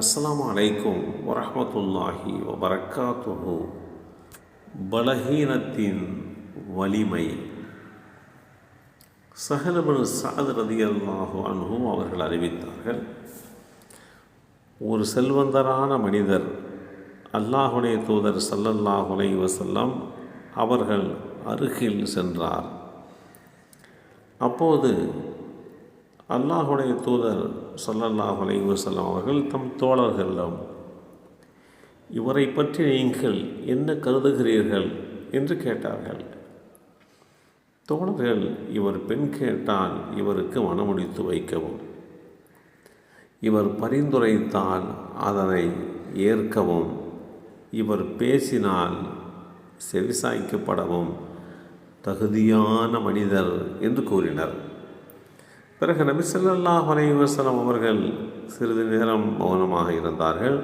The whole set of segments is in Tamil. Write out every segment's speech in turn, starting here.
அஸ்லாம் அலைக்கும் வரமத்துல்லாஹி வபரக்காத்துஹு. பலஹீனத்தின் வலிமை. சஹலபனு சாத் ரதியல்லாஹு அன்ஹு அவர்கள் அறிவித்தார்கள் ஒரு செல்வந்தரான மனிதர் அல்லாஹுடைய தூதர் சல்லல்லாஹுலை வசல்லம் அவர்கள் அருகில் சென்றார். அப்போது அல்லாஹுடைய தூதர் சல்லல்லாஹ் அலைஹி அவர்கள் தம் தோழர்களிடம் இவரை பற்றி நீங்கள் என்ன கருதுகிறீர்கள்? என்று கேட்டார்கள். தோழர்கள் இவர் பெண் கேட்டால் இவருக்கு மனமுடித்து வைக்கவும். இவர் பரிந்துரைத்தால் அதனை ஏற்கவும். இவர் பேசினால் செவிசாய்க்கப்படவும். தகுதியான மனிதர் என்று கூறினர். பிறகு நபி ஸல்லல்லாஹு அவர்கள் சிறிது நேரம் மௌனமாக இருந்தார்கள்.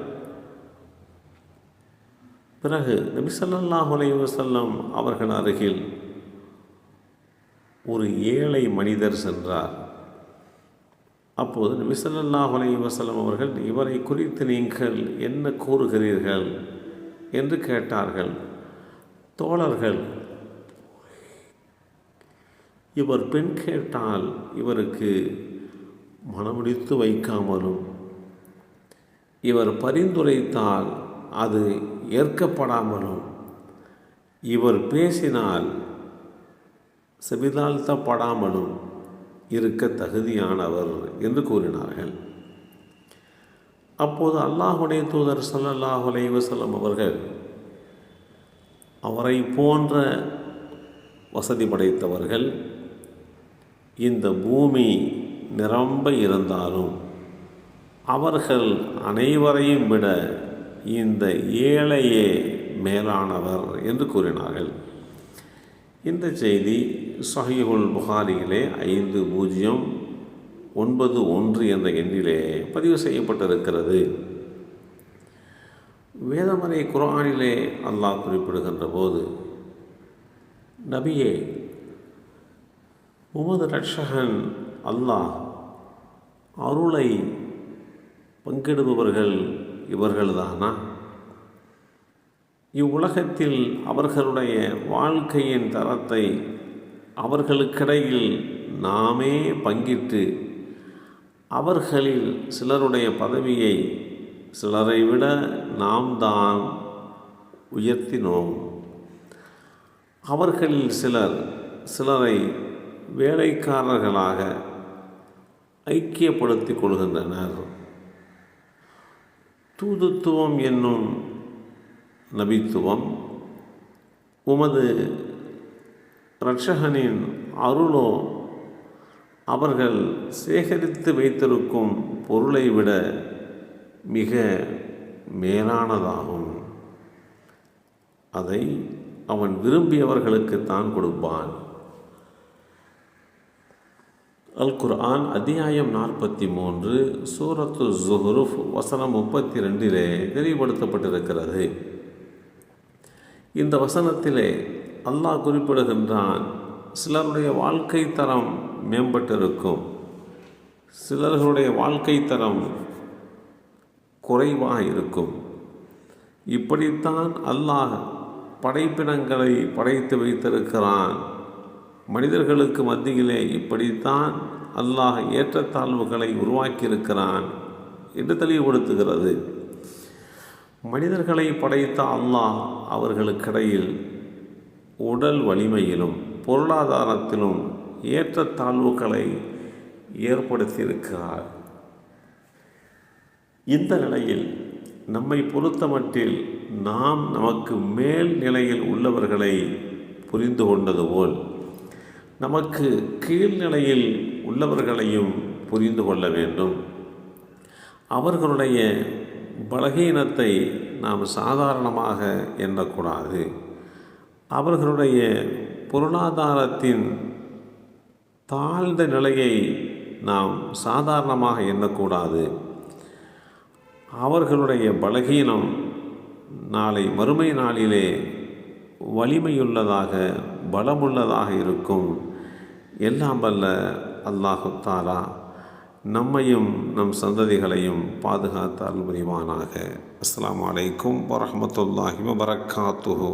பிறகு நபி ஸல்லல்லாஹு அவர்கள் அருகில் ஒரு ஏழை மனிதர் சென்றார். அப்போது நபி ஸல்லல்லாஹு அவர்கள் இவரை குறித்து நீங்கள் என்ன கூறுகிறீர்கள்? என்று கேட்டார்கள். தோழர்கள் இவர் பெண் கேட்டால் இவருக்கு மனமுடித்து வைக்காமலும். இவர் பரிந்துரைத்தால் அது ஏற்கப்படாமலும். இவர் பேசினால் செவிதாழ்த்தப்படாமலும் இருக்க தகுதியானவர் என்று கூறினார்கள். அப்போது அல்லாஹுடைய தூதர் ஸல்லல்லாஹு அலைவசல்லம் அவர்கள் அவரை போன்ற வசதி படைத்தவர்கள் இந்த பூமி நிரம்ப இருந்தாலும் அவர்கள் அனைவரையும் விட இந்த ஏழையே மேலானவர் என்று கூறினார்கள். இந்த செய்தி சஹிஹுல் புகாரியிலே ஐந்து பூஜ்ஜியம் ஒன்பது ஒன்று என்ற எண்ணிலே பதிவு செய்யப்பட்டிருக்கிறது. வேதமறை குரானிலே அல்லாஹ் குறிப்பிடுகின்ற போது நபியே உமது ரட்சகன் அல்லாஹ் அருளை பங்கிடுபவர்கள் இவர்கள்தானா? இவ்வுலகத்தில் அவர்களுடைய வாழ்க்கையின் தரத்தை அவர்களுக்கிடையில் நாமே பங்கிட்டு அவர்களில் சிலருடைய பதவியை சிலரை விட நாம் தான் உயர்த்தினோம். அவர்களில் சிலர் சிலரை வேலைக்காரர்களாக ஐக்கியப்படுத்திக் கொள்கின்றனர். தூதுத்துவம் என்னும் நபித்துவம் உமது இரட்சகனின் அருளோ அவர்கள் சேகரித்து வைத்திருக்கும் பொருளை விட மிக மேலானதாகும். அதை அவன் விரும்பியவர்களுக்கு தான் கொடுப்பான். அல் குர்ஆன் அத்தியாயம் நாற்பத்தி மூன்று சூரத்து ஜுஹ்ருஃப் வசனம் முப்பத்தி ரெண்டிலே தெளிவுபடுத்தப்பட்டிருக்கிறது இந்த வசனத்திலே அல்லாஹ் குறிப்பிடுகின்றான் சிலருடைய வாழ்க்கை தரம் மேம்பட்டிருக்கும். சிலர்களுடைய வாழ்க்கை தரம் குறைவாக இருக்கும். இப்படித்தான் அல்லாஹ் படைப்பினங்களை படைத்து வைத்திருக்கிறான். மனிதர்களுக்கு மத்தியிலே இப்படித்தான் அல்லாஹ் ஏற்றத்தாழ்வுகளை உருவாக்கியிருக்கிறான் என்று தெளிவுபடுத்துகிறது. மனிதர்களை படைத்த அல்லாஹ் அவர்களுக்கிடையில் உடல் வலிமையிலும் பொருளாதாரத்திலும் ஏற்றத்தாழ்வுகளை ஏற்படுத்தியிருக்கிறார். இந்த நிலையில் நம்மை பொறுத்தமட்டில் நாம் நமக்கு மேல் நிலையில் உள்ளவர்களை புரிந்து கொண்டது போல் நமக்கு கீழ்நிலையில் உள்ளவர்களையும் புரிந்து கொள்ள வேண்டும். அவர்களுடைய பலகீனத்தை நாம் சாதாரணமாக எண்ணக்கூடாது. அவர்களுடைய பொருளாதாரத்தின் தாழ்ந்த நிலையை நாம் சாதாரணமாக எண்ணக்கூடாது. அவர்களுடைய பலகீனம் நாளை மறுமை நாளிலே வலிமையுள்ளதாக பலமுள்ளதாக இருக்கும். எல்லாம் வல்ல அல்லாஹு தாலா நம்மையும் நம் சந்ததிகளையும் பாதுகாத்தால் புரிவானாக. அஸ்லாம் அலைக்கும் வரமத்துல்லாஹி வபரகாத்துஹு